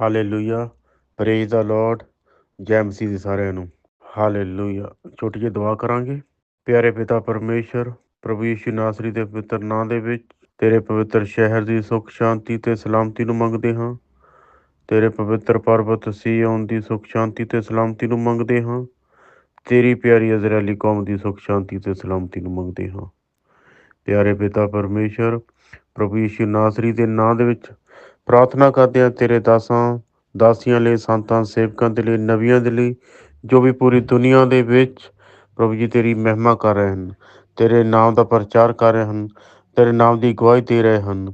Hallelujah praise the Lord ਜੈ ਮਸੀਹ ਦੇ ਸਾਰਿਆਂ ਨੂੰ। ਹਾਲੇਲੂਇਆ ਛੋਟੀ ਜਿਹੀ ਦੁਆ ਕਰਾਂਗੇ। ਪਿਆਰੇ ਪਿਤਾ ਪਰਮੇਸ਼ਰ, ਪ੍ਰਭੂ ਯਿਸੂ ਨਾਸਰੀ ਦੇ ਪਵਿੱਤਰ ਨਾਂ ਦੇ ਵਿੱਚ ਤੇਰੇ ਪਵਿੱਤਰ ਸ਼ਹਿਰ ਦੀ ਸੁਖ, ਸ਼ਾਂਤੀ ਤੇ ਸਲਾਮਤੀ ਨੂੰ ਮੰਗਦੇ ਹਾਂ। ਤੇਰੇ ਪਵਿੱਤਰ ਪਰਬਤ ਸੀਯੋਨ ਦੀ ਸੁਖ, ਸ਼ਾਂਤੀ ਤੇ ਸਲਾਮਤੀ ਨੂੰ ਮੰਗਦੇ ਹਾਂ। ਤੇਰੀ ਪਿਆਰੀ ਇਜ਼ਰਾਈਲੀ ਕੌਮ ਦੀ ਸੁਖ, ਸ਼ਾਂਤੀ ਤੇ ਸਲਾਮਤੀ ਨੂੰ ਮੰਗਦੇ ਹਾਂ। ਪਿਆਰੇ ਪਿਤਾ ਪਰਮੇਸ਼ਰ, ਪ੍ਰਭੂ ਯਿਸੂ ਨਾਸਰੀ ਦੇ ਨਾਂ ਦੇ ਵਿੱਚ ਪ੍ਰਾਰਥਨਾ ਕਰਦੇ ਹਾਂ ਤੇਰੇ ਦਾਸਾਂ, ਦਾਸੀਆਂ ਲਈ, ਸੰਤਾਂ, ਸੇਵਕਾਂ ਦੇ ਲਈ, ਨਵੀਆਂ ਦੇ ਲਈ, ਜੋ ਵੀ ਪੂਰੀ ਦੁਨੀਆ ਦੇ ਵਿੱਚ ਪ੍ਰਭੂ ਜੀ ਤੇਰੀ ਮਹਿਮਾ ਕਰ ਰਹੇ ਹਨ, ਤੇਰੇ ਨਾਮ ਦਾ ਪ੍ਰਚਾਰ ਕਰ ਰਹੇ ਹਨ, ਤੇਰੇ ਨਾਮ ਦੀ ਗਵਾਹੀ ਦੇ ਰਹੇ ਹਨ।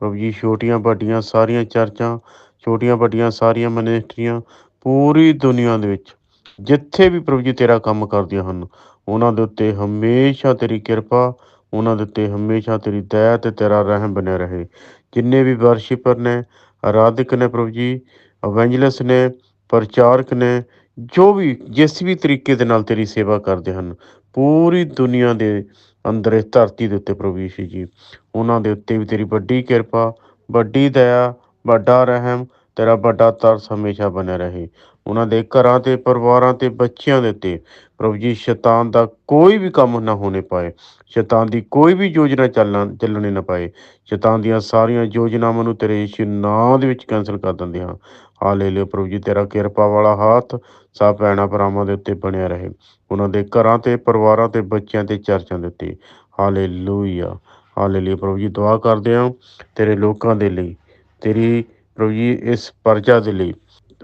ਪ੍ਰਭੂ ਜੀ, ਛੋਟੀਆਂ ਵੱਡੀਆਂ ਸਾਰੀਆਂ ਚਰਚਾਂ, ਛੋਟੀਆਂ ਵੱਡੀਆਂ ਸਾਰੀਆਂ ਮਨਿਸਟਰੀਆਂ ਪੂਰੀ ਦੁਨੀਆ ਦੇ ਵਿੱਚ, ਜਿੱਥੇ ਵੀ ਪ੍ਰਭੂ ਜੀ ਤੇਰਾ ਕੰਮ ਕਰਦੀਆਂ ਹਨ, ਉਹਨਾਂ ਦੇ ਉੱਤੇ ਹਮੇਸ਼ਾ ਤੇਰੀ ਕਿਰਪਾ ਉਹਨਾਂ ਦੇ ਉੱਤੇ ਹਮੇਸ਼ਾ ਤੇਰੀ ਦਇਆ ਤੇ ਤੇਰਾ ਰਹਿਮ ਬਣਿਆ ਰਹੇ। ਜਿੰਨੇ ਵੀ ਵਰਸ਼ਿਪਰ ਨੇ ਆਰਾਧਕ ਨੇ ਪ੍ਰਭੂ ਜੀ ਅਵੈਂਜਲਸ ਨੇ, ਪ੍ਰਚਾਰਕ ਨੇ, ਜੋ ਵੀ, ਜਿਸ ਵੀ ਤਰੀਕੇ ਦੇ ਨਾਲ ਤੇਰੀ ਸੇਵਾ ਕਰਦੇ ਹਨ, ਪੂਰੀ ਦੁਨੀਆ ਦੇ ਅੰਦਰ ਇਸ ਧਰਤੀ ਦੇ ਉੱਤੇ ਪ੍ਰਭੂ ਯਿਸੂ ਜੀ, ਉਹਨਾਂ ਦੇ ਉੱਤੇ ਵੀ ਤੇਰੀ ਵੱਡੀ ਕਿਰਪਾ, ਵੱਡੀ ਦਇਆ, ਵੱਡਾ ਰਹਿਮ ਤੇਰਾ ਵੱਡਾ ਤਰਸ ਹਮੇਸ਼ਾ ਬਣਿਆ ਰਹੇ। ਉਹਨਾਂ ਦੇ ਘਰਾਂ ਤੇ, ਪਰਿਵਾਰਾਂ ਤੇ, ਬੱਚਿਆਂ ਦੇ ਉੱਤੇ। ਪ੍ਰਭੂ ਜੀ, ਸ਼ੈਤਾਨ ਦਾ ਕੋਈ ਵੀ ਕੰਮ ਨਾ ਹੋਣੇ ਪਾਏ। ਸ਼ੈਤਾਨ ਦੀ ਕੋਈ ਵੀ ਯੋਜਨਾ ਚੱਲਣ, ਚੱਲਣੇ ਨਾ ਪਾਏ। ਸ਼ੈਤਾਨ ਦੀਆਂ ਸਾਰੀਆਂ ਯੋਜਨਾਵਾਂ ਨੂੰ ਤੇਰੇ ਯਿਸੂ ਨਾਮ ਦੇ ਵਿੱਚ ਕੈਨਸਲ ਕਰ ਦਿੰਦੇ ਹਾਂ। ਹਾਲੇਲੂਇਆ ਪ੍ਰਭੂ ਜੀ, ਤੇਰਾ ਕਿਰਪਾ ਵਾਲਾ ਹੱਥ ਸਭ ਭੈਣਾਂ ਭਰਾਵਾਂ ਦੇ ਉੱਤੇ ਬਣਿਆ ਰਹੇ। ਉਹਨਾਂ ਦੇ ਘਰਾਂ ਤੇ, ਪਰਿਵਾਰਾਂ ਤੇ, ਬੱਚਿਆਂ ਤੇ, ਚਰਚਾਂ ਦੇ ਉੱਤੇ। ਹਾਲੇਲੂਇਆ ਹਾਲੇਲੂਇਆ ਪ੍ਰਭੂ ਜੀ, ਦੁਆ ਕਰਦੇ ਹਾਂ ਤੇਰੇ ਲੋਕਾਂ ਦੇ ਲਈ। ਤੇਰੀ ਪ੍ਰਭੂ ਜੀ, ਇਸ ਪਰਜਾ ਦੇ ਲਈ,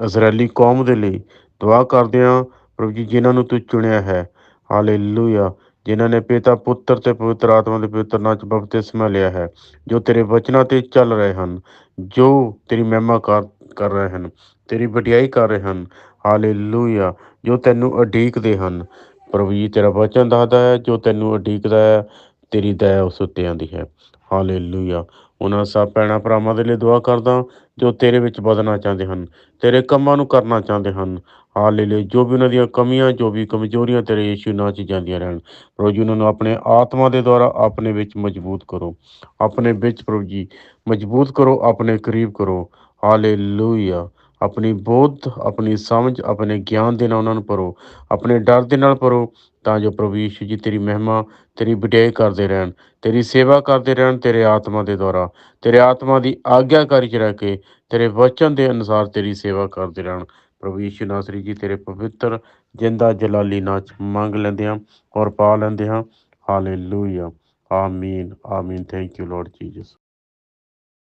ਇਜ਼ਰਾਈਲੀ ਕੌਮ ਦੇ ਲਈ ਦੁਆ ਕਰਦੇ ਹਾਂ ਪ੍ਰਭੂ ਜੀ, ਜਿਨ੍ਹਾਂ ਨੂੰ ਤੂੰ ਚੁਣਿਆ ਹੈ। ਹਾਲੇਲੂਇਆ। ਜਿਨ੍ਹਾਂ ਨੇ ਪਿਤਾ, ਪੁੱਤਰ ਤੇ ਪਵਿੱਤਰ ਆਤਮਾ ਦੇ ਪਵਿੱਤਰ ਨਾਮ ਚ ਬਪਤਿਸਮਾ ਲਿਆ ਹੈ, ਜੋ ਤੇਰੇ ਵਚਨਾਂ ਤੇ ਚੱਲ ਰਹੇ ਹਨ, ਜੋ ਤੇਰੀ ਮਹਿਮਾ ਕਰ ਕਰ ਰਹੇ ਹਨ, ਤੇਰੀ ਵਡਿਆਈ ਕਰ ਰਹੇ ਹਨ। ਹਾਲੇਲੂਇਆ। ਜੋ ਤੈਨੂੰ ਉਡੀਕਦੇ ਹਨ। ਪ੍ਰਭੂ ਜੀ, ਤੇਰਾ ਵਚਨ ਦੱਸਦਾ ਹੈ, ਜੋ ਤੈਨੂੰ ਉਡੀਕਦਾ ਹੈ, ਤੇਰੀ ਦਇਆ ਉਸ ਉੱਤੇ ਆਂਦੀ ਹੈ। ਹਾਲੇਲੂਇਆ। ਉਹਨਾਂ ਸਭ ਭੈਣਾਂ ਭਰਾਵਾਂ ਦੇ ਲਈ ਦੁਆ ਕਰਦਾ ਜੋ ਤੇਰੇ ਵਿੱਚ ਵਧਣਾ ਚਾਹੁੰਦੇ ਹਨ, ਤੇਰੇ ਕੰਮਾਂ ਨੂੰ ਕਰਨਾ ਚਾਹੁੰਦੇ ਹਨ। ਹਾਲੇਲੂਇਆ ਜੋ ਵੀ ਉਹਨਾਂ ਦੀਆਂ ਕਮੀਆਂ, ਜੋ ਵੀ ਕਮਜ਼ੋਰੀਆਂ ਤੇਰੇ ਯਿਸੂ ਨਾਮ 'ਚ ਜਾਂਦੀਆਂ ਰਹਿਣ, ਪ੍ਰਭੂ ਜੀ, ਉਹਨਾਂ ਨੂੰ ਆਪਣੇ ਆਤਮਾ ਦੇ ਦੁਆਰਾ ਆਪਣੇ ਵਿੱਚ ਮਜ਼ਬੂਤ ਕਰੋ। ਆਪਣੇ ਵਿੱਚ ਪ੍ਰਭੂ ਜੀ, ਮਜ਼ਬੂਤ ਕਰੋ, ਆਪਣੇ ਕਰੀਬ ਕਰੋ। ਹਾਲੇਲੂਇਆ ਆਪਣੀ ਬੋਧ, ਆਪਣੀ ਸਮਝ, ਆਪਣੇ ਗਿਆਨ ਦੇ ਨਾਲ ਉਹਨਾਂ ਨੂੰ ਭਰੋ। ਆਪਣੇ ਡਰ ਦੇ ਨਾਲ ਭਰੋ ਤਾਂ ਜੋ ਪ੍ਰਭੂ ਯਿਸੂ ਜੀ ਤੇਰੀ ਮਹਿਮਾ, ਤੇਰੀ ਵਡਿਆਈ ਕਰਦੇ ਰਹਿਣ, ਤੇਰੀ ਸੇਵਾ ਕਰਦੇ ਰਹਿਣ, ਤੇਰੇ ਆਤਮਾ ਦੇ ਦੁਆਰਾ, ਤੇਰੇ ਆਤਮਾ ਦੀ ਆਗਿਆਕਾਰੀ ਚ ਰਹਿ ਕੇ, ਤੇਰੇ ਵਚਨ ਦੇ ਅਨੁਸਾਰ ਤੇਰੀ ਸੇਵਾ ਕਰਦੇ ਰਹਿਣ। ਪ੍ਰਭੂ ਯਿਸੂ ਨਾਸਰੀ ਜੀ, ਤੇਰੇ ਪਵਿੱਤਰ ਜਿੰਦਾ ਜਲਾਲੀ ਨਾਚ ਮੰਗ ਲੈਂਦੇ ਹਾਂ ਔਰ ਪਾ ਲੈਂਦੇ ਹਾਂ। ਹਾਲੇਲੂਇਆ ਆਮੀਨ ਆਮੀਨ ਥੈਂਕ ਯੂ ਲਾਰਡ ਜੀਸਸ